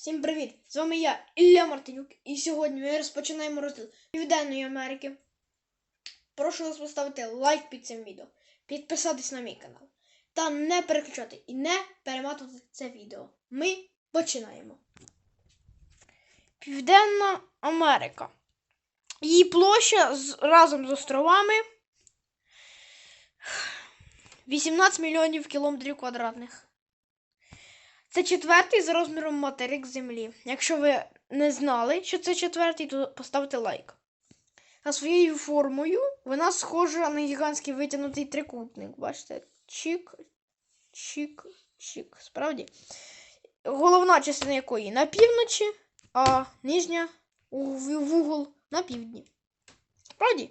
Всім привіт! З вами я, Ілля Мартинюк, і сьогодні ми розпочинаємо розділ Південної Америки. Прошу вас поставити лайк під цим відео, підписатись на мій канал та не переключати і не перематувати це відео. Ми починаємо. Південна Америка. Її площа з, разом з островами 18 мільйонів кілометрів квадратних. Це четвертий за розміром материк Землі. Якщо ви не знали, що це четвертий, то поставте лайк. А своєю формою вона схожа на гігантський витягнутий трикутник. Бачите? Чик, чик, чик. Справді. Головна частина якої на півночі, а нижня вугол на півдні. Справді?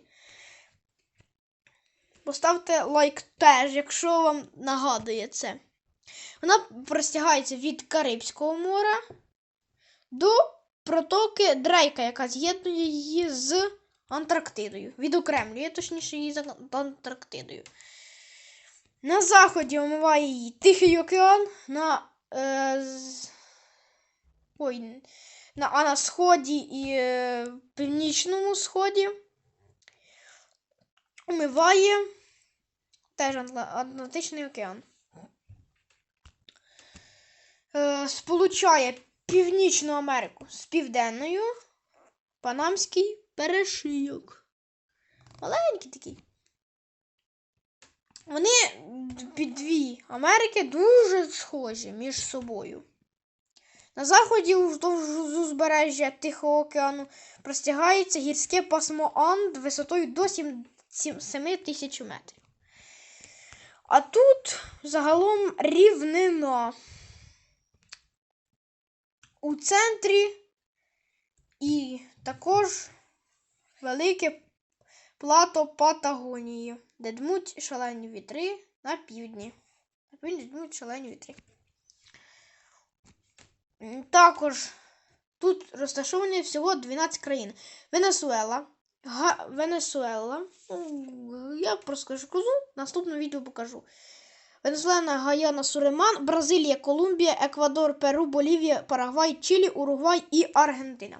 Поставте лайк теж, якщо вам нагадує це. Вона простягається від Карибського моря до протоки Дрейка, яка з'єднує її з Антарктидою. Відокремлює, точніше, її з Антарктидою. На заході омиває її Тихий океан, на, е, з... Ой, на, а на сході і е, північному сході омиває теж Атлантичний океан. Е, сполучає Північну Америку з Південною. Панамський перешийок. Маленький такий. Вони під дві Америки дуже схожі між собою. На заході уздовж узбережжя Тихого океану простягається гірське пасмо Анд висотою до 7 тисяч метрів. А тут загалом рівнина. У центрі і також велике плато Патагонії, де дмуть шалені вітри на півдні. На півдні дмуть шалені вітри. Також тут розташовані всього 12 країн. Венесуела. Га... Венесуела. Я просто скажу наступне відео покажу. Венесуела, Гаяна, Суреман, Бразилія, Колумбія, Еквадор, Перу, Болівія, Парагвай, Чилі, Уругвай і Аргентина.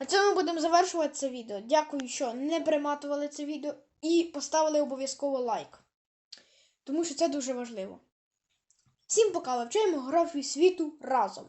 На цьому будемо завершувати це відео. Дякую, що не приматували це відео і поставили обов'язково лайк. Тому що це дуже важливо. Всім пока вивчаємо географію світу разом.